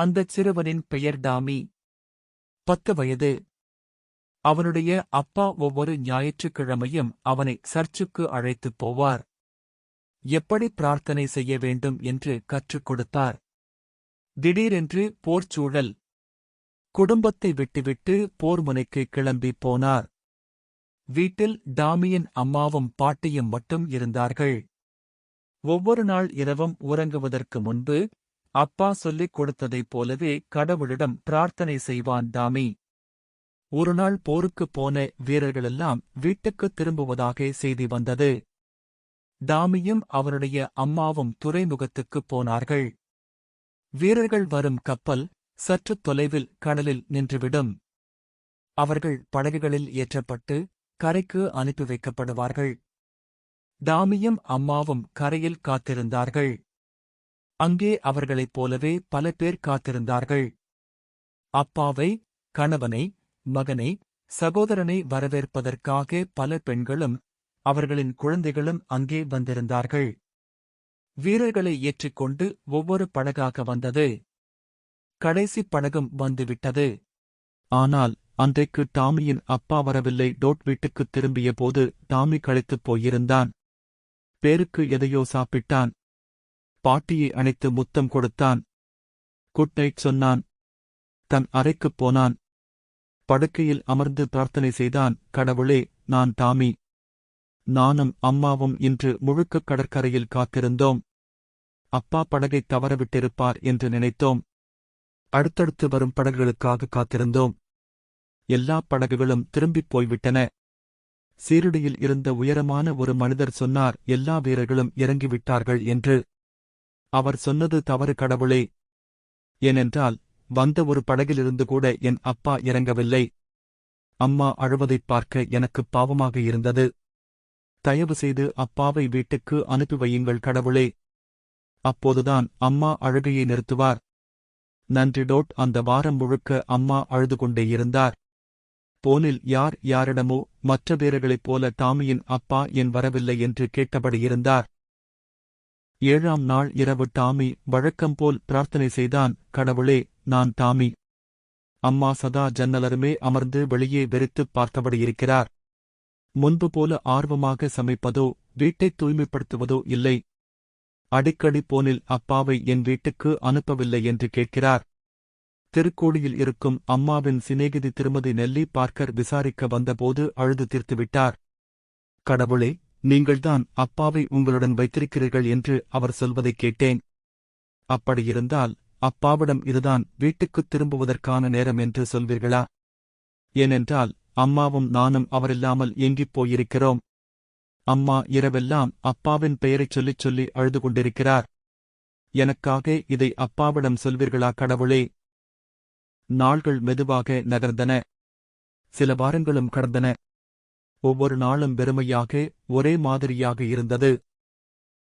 அந்தச் சிறுவனின் பெயர் டாமி. பத்து வயது. அவனுடைய அப்பா ஒவ்வொரு ஞாயிற்றுக்கிழமையும் அவனை சர்ச்சுக்கு அழைத்துப் போவார். எப்படி பிரார்த்தனை செய்ய வேண்டும் என்று கற்றுக் கொடுத்தார். திடீரென்று போர்ச்சூழல் குடும்பத்தை விட்டுவிட்டு போர்முனைக்கு கிளம்பிப் போனார். வீட்டில் டாமியின் அம்மாவும் பாட்டியும் மட்டும் இருந்தார்கள். ஒவ்வொரு நாள் இரவும் உறங்குவதற்கு முன்பு அப்பா சொல்லிக் கொடுத்ததைப் போலவே கடவுளிடம் பிரார்த்தனை செய்வான் டாமி ஒருநாள் போருக்குப் போன வீரர்களெல்லாம் வீட்டுக்குத் திரும்புவதாக செய்தி வந்தது. டாமியும் அவருடைய அம்மாவும் துறைமுகத்துக்குப் போனார்கள். வீரர்கள் வரும் கப்பல் சற்று தொலைவில் கடலில் நின்றுவிடும். அவர்கள் படகுகளில் ஏற்றப்பட்டு கரைக்கு அனுப்பி வைக்கப்படுவார்கள். டாமியும் அம்மாவும் கரையில் காத்திருந்தார்கள். அங்கே அவர்களைப் போலவே பல பேர் காத்திருந்தார்கள். அப்பாவை கணவனை மகனை சகோதரனை வரவேற்பதற்காக பல பெண்களும் அவர்களின் குழந்தைகளும் அங்கே வந்திருந்தார்கள். வீரர்களை ஏற்றிக்கொண்டு ஒவ்வொரு படகாக வந்தது. கடைசி படகும் வந்துவிட்டது. ஆனால் அன்றைக்கு டாமியின் அப்பா வரவில்லை. டோட் வீட்டுக்குத் திரும்பிய போது டாமி களைத்துப் போயிருந்தான். பேருக்கு எதையோ சாப்பிட்டான். பாட்டியை அணைத்து முத்தம் கொடுத்தான். குட் நைட் சொன்னான். தன் அறைக்குப் போனான். படுக்கையில் அமர்ந்து பிரார்த்தனை செய்தான் கடவுளே நான் டாமி நானும் அம்மாவும் இன்று முழுக்க கடற்கரையில் காத்திருந்தோம். அப்பா படகைத் தவறவிட்டிருப்பார் என்று நினைத்தோம். அடுத்தடுத்து வரும் படகுகளுக்காக காத்திருந்தோம். எல்லா படகுகளும் திரும்பிப் போய்விட்டன. சீருடியில் இருந்த உயரமான ஒரு மனிதர் சொன்னார் எல்லா வீரர்களும் இறங்கிவிட்டார்கள் என்று. அவர் சொன்னது தவறு கடவுளே. ஏனென்றால் வந்த ஒரு படகிலிருந்து கூட என் அப்பா இறங்கவில்லை. அம்மா அழுவதைப் பார்க்க எனக்குப் பாவமாக இருந்தது. தயவு செய்து அப்பாவை வீட்டுக்கு அனுப்பி வையுங்கள் கடவுளே. அப்போதுதான் அம்மா அழுகையை நிறுத்துவார். நன்றி டோட் அந்த வாரம் முழுக்க அம்மா அழுது கொண்டே இருந்தார். போனில் யார் யாரிடமோ மற்ற வீரர்களைப் போல டாமியின் அப்பா என் வரவில்லை என்று கேட்டபடி இருந்தார். ஏழாம் நாள் இரவு டாமி வழக்கம்போல் பிரார்த்தனை செய்தான் கடவுளே நான் டாமி. அம்மா சதா ஜன்னலருமே அமர்ந்து வெளியே வெறித்துப் பார்த்தபடி இருக்கிறார் முன்பு போல ஆர்வமாக சமைப்பதோ வீட்டைத் தூய்மைப்படுத்துவதோ இல்லை. அடிக்கடி போனில் அப்பாவை என் வீட்டுக்கு அனுப்பவில்லை என்று கேட்கிறார். திருக்கோடியில் இருக்கும் அம்மாவின் சிநேகிதி திருமதி நெல்லி பார்க்கர் விசாரிக்க வந்தபோது அழுது தீர்த்துவிட்டார். கடவுளே நீங்கள்தான் அப்பாவை உங்களுடன் வைத்திருக்கிறீர்கள் என்று அவர் சொல்வதைக் கேட்டேன். அப்படியிருந்தால் அப்பாவிடம் இதுதான் வீட்டுக்குத் திரும்புவதற்கான நேரம் என்று சொல்வீர்களா? ஏனென்றால் அம்மாவும் நானும் அவரில்லாமல் எங்கிப் போயிருக்கிறோம். அம்மா இரவெல்லாம் அப்பாவின் பெயரைச் சொல்லிச் சொல்லி அழுது கொண்டிருக்கிறார். எனக்காக இதை அப்பாவிடம் சொல்வீர்களா கடவுளே? நாள்கள் மெதுவாக நகர்ந்தன. சில வாரங்களும் கடந்தன. ஒவ்வொரு நாளும் வெறுமையாக ஒரே மாதிரியாக இருந்தது.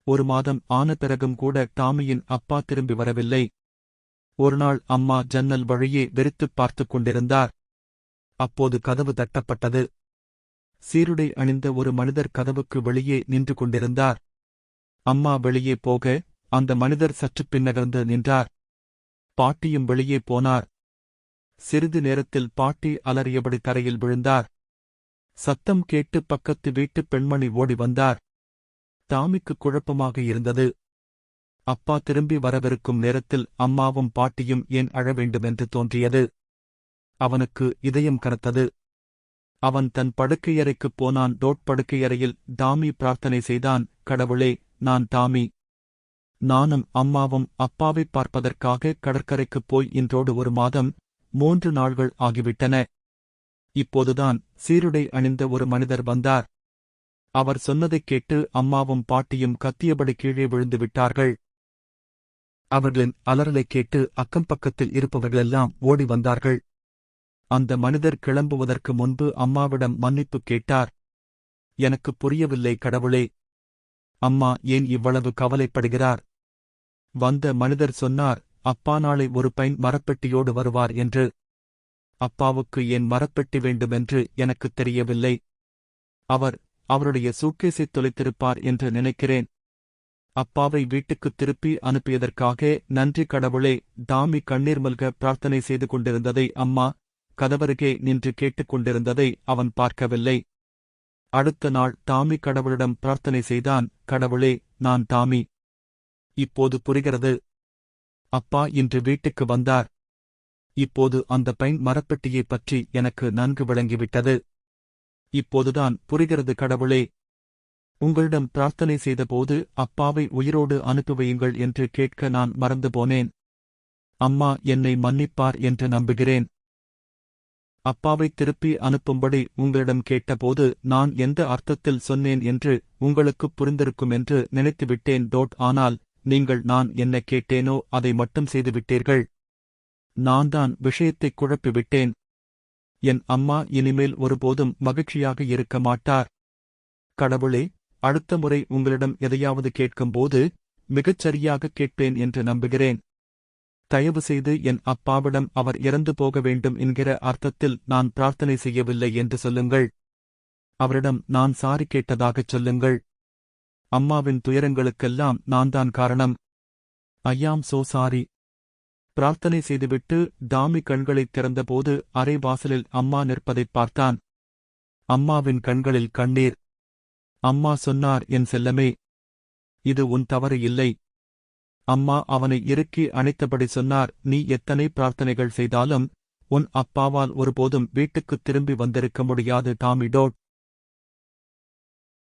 ஒரு மாதம் ஆன பிறகும் கூட டாமியின் அப்பா திரும்பி வரவில்லை. ஒருநாள் அம்மா ஜன்னல் வழியே வெறித்துப் பார்த்துக் கொண்டிருந்தார். அப்போது கதவு தட்டப்பட்டது. சீருடை அணிந்த ஒரு மனிதர் கதவுக்கு வெளியே நின்று கொண்டிருந்தார். அம்மா வெளியே போக அந்த மனிதர் சற்றுப் பின்னகர்ந்து நின்றார். பாட்டியும் வெளியே போனார். சிறிது நேரத்தில் பாட்டி அலறியபடி தரையில் விழுந்தார். சத்தம் கேட்டு பக்கத்து வீட்டுப் பெண்மணி ஓடி வந்தார். தாமிக்கு குழப்பமாக இருந்தது. அப்பா திரும்பி வரவிருக்கும் நேரத்தில் அம்மாவும் பாட்டியும் ஏன் அழ வேண்டுமென்று தோன்றியது. அவனுக்கு இதயம் கனத்தது. அவன் தன் படுக்கையறைக்குப் போனான். டோட் படுக்கையறையில் தாமி பிரார்த்தனை செய்தான் கடவுளே நான் தாமி. நானும் அம்மாவும் அப்பாவைப் பார்ப்பதற்காக கடற்கரைக்குப் போய் இன்றோடு ஒரு மாதம் மூன்று நாள்கள் ஆகிவிட்டன. இப்போதுதான் சீருடை அணிந்த ஒரு மனிதர் வந்தார். அவர் சொன்னதைக் கேட்டு அம்மாவும் பாட்டியும் கத்தியபடி கீழே விழுந்து விட்டார்கள். அவர்களின் அலறலைக் கேட்டு அக்கம் பக்கத்தில் இருப்பவர்களெல்லாம் ஓடி வந்தார்கள். அந்த மனிதர் கிளம்புவதற்கு முன்பு அம்மாவிடம் மன்னிப்பு கேட்டார். எனக்கு புரியவில்லை கடவுளே. அம்மா ஏன் இவ்வளவு கவலைப்படுகிறார் வந்த மனிதர் சொன்னார் அப்பா நாளை ஒரு பைன் மரப்பெட்டியோடு வருவார் என்று. அப்பாவுக்கு ஏன் மரப்பெட்டி வேண்டுமென்று எனக்குத் தெரியவில்லை. அவர் அவருடைய சூக்கேசை தொலைத்திருப்பார் என்று நினைக்கிறேன். அப்பாவை வீட்டுக்குத் திருப்பி அனுப்பியதற்காக நன்றி கடவுளே தாமி கண்ணீர் மல்க பிரார்த்தனை செய்து கொண்டிருந்ததை அம்மா கதவருகே நின்று கேட்டுக் கொண்டிருந்ததை அவன் பார்க்கவில்லை. அடுத்த நாள் தாமி கடவுளிடம் பிரார்த்தனை செய்தான் கடவுளே நான் தாமி. இப்போது புரிகிறது. அப்பா இன்று வீட்டுக்கு வந்தார். இப்போது அந்த பைன் மரப்பெட்டியைப் பற்றி எனக்கு நன்கு விளங்கிவிட்டது. இப்போதுதான் புரிகிறது கடவுளே. உங்களிடம் பிரார்த்தனை செய்தபோது அப்பாவை உயிரோடு அனுப்புவையுங்கள் என்று கேட்க நான் மறந்து போனேன் அம்மா என்னை மன்னிப்பார் என்று நம்புகிறேன். அப்பாவை திருப்பி அனுப்பும்படி உங்களிடம் கேட்டபோது நான் எந்த அர்த்தத்தில் சொன்னேன் என்று உங்களுக்குப் புரிந்திருக்கும் என்று நினைத்துவிட்டேன். டோட் ஆனால் நீங்கள் நான் என்ன கேட்டேனோ அதை மட்டும் செய்துவிட்டீர்கள். நான் தான் விஷயத்தைக் குழப்பிவிட்டேன். என் அம்மா இனிமேல் ஒருபோதும் மகிழ்ச்சியாக இருக்க மாட்டார். கடவுளே அடுத்த முறை உங்களிடம் எதையாவது கேட்கும்போது மிகச் சரியாக கேட்பேன் என்று நம்புகிறேன். தயவு செய்து என் அப்பாவிடம் அவர் இறந்து போக வேண்டும் என்கிற அர்த்தத்தில் நான் பிரார்த்தனை செய்யவில்லை என்று சொல்லுங்கள். அவரிடம் நான் சாரி கேட்டதாகச் சொல்லுங்கள். அம்மாவின் துயரங்களுக்கெல்லாம் நான்தான் காரணம். I'm so sorry. பிரார்த்தனை செய்துவிட்டு டாமி கண்களைத் திறந்தபோது அரை வாசலில் அம்மா நிற்பதைப் பார்த்தான். அம்மாவின் கண்களில் கண்ணீர். அம்மா சொன்னார் என் செல்லமே இது உன் தவறு இல்லை. அம்மா அவனை இறுக்கி அணைத்தபடி சொன்னார் நீ எத்தனை பிரார்த்தனைகள் செய்தாலும் உன் அப்பாவால் ஒருபோதும் வீட்டுக்குத் திரும்பி வந்திருக்க முடியாது டாமி டோட்.